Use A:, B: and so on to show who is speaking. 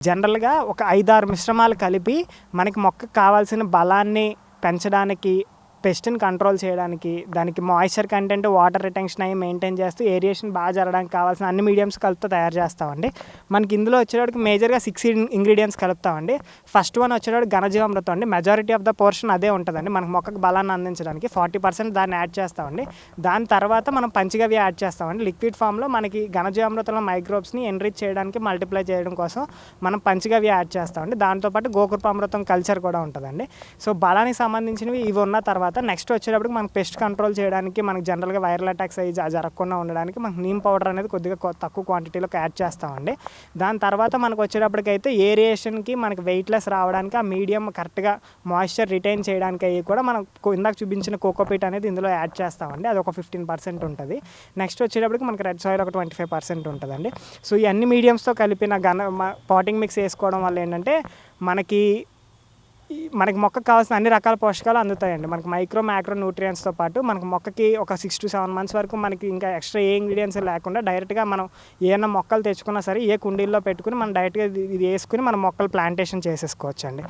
A: జనరల్గా ఒక ఐదారు మిశ్రమాలు కలిపి మనకి మొక్కకు కావాల్సిన బలాన్ని పెంచడానికి పెస్ట్ని కంట్రోల్ చేయడానికి దానికి మాయిశ్చర్ కంటెంట్ వాటర్ రిటెన్షన్ అయ్యి మెయింటైన్ చేస్తూ ఏరియేషన్ బాగా జరగడానికి కావాల్సిన అన్ని మీడియంస్ కలుపుతూ తయారు చేస్తామండి. మనకి ఇందులో వచ్చేటప్పటికి మేజర్గా సిక్స్ ఇంగ్రీడియంట్స్ కలుపుతామండి. ఫస్ట్ వన్ వచ్చేటప్పుడు ఘనజీవామృతం అండి. మెజారిటీ ఆఫ్ ద పోర్షన్ అదే ఉంటుందండి. మనకు మొక్కకు బలాన్ని అందించడానికి ఫార్టీ పర్సెంట్ దాన్ని యాడ్ చేస్తామండి. దాని తర్వాత మనం పంచగవ్య యాడ్ చేస్తామండి. లిక్విడ్ ఫామ్లో మనకి ఘనజీవామృతంలో మైక్రోబ్స్ని ఎన్రిచ్ చేయడానికి మల్టిప్లై చేయడం కోసం మనం పంచగవ్య యాడ్ చేస్తామండి. దాంతోపాటు గోకృపామృతం కల్చర్ కూడా ఉంటుందండి. సో బలానికి సంబంధించినవి ఇవి ఉన్న తర్వాత తర్వాత నెక్స్ట్ వచ్చేటప్పటికి మనకు పెస్ట్ కంట్రోల్ చేయడానికి మనకి జనరల్గా వైరల్ అటాక్స్ అయ్యి జరగకుండా ఉండడానికి మనకు నీమ్ పౌడర్ అనేది కొద్దిగా తక్కువ క్వాంటిటీలో యాడ్ చేస్తామండి. దాని తర్వాత మనకు వచ్చేటప్పటికైతే ఏరియేషన్కి మనకి వెయిట్లెస్ రావడానికి ఆ మీడియం కరెక్ట్గా మాయిశ్చర్ రిటైన్ చేయడానికి అవి కూడా మనం ఇందాక చూపించిన కోకోపీట్ అనేది ఇందులో యాడ్ చేస్తామండి. అది ఒక ఫిఫ్టీన్ పర్సెంట్ ఉంటుంది. నెక్స్ట్ వచ్చేటప్పటికి మనకి రెడ్ సాయిల్ ఒక ట్వంటీ ఫైవ్ పర్సెంట్ ఉంటుందండి. సో ఈ అన్ని మీడియంస్తో కలిపిన గన పాటింగ్ మిక్స్ వేసుకోవడం వల్ల ఏంటంటే మనకి మనకి మొక్కకు కావాల్సిన అన్ని రకాల పోషకాలు అందుతాయండి. మనకి మైక్రో మ్యాక్రో న్యూట్రియంట్స్తో పాటు మనకి మొక్కకి ఒక సిక్స్ టు సెవెన్ మంత్స్ వరకు మనకి ఇంకా ఎక్స్ట్రా ఏ ఇంగ్రీడియంట్స్ లేకుండా డైరెక్ట్గా మనం ఏమైనా మొక్కలు తెచ్చుకున్నా సరే ఏ కుండీల్లో పెట్టుకుని మనం డైరెక్ట్గా ఇది వేసుకుని మనం మొక్కలు ప్లాంటేషన్ చేసేసుకోవచ్చు అండి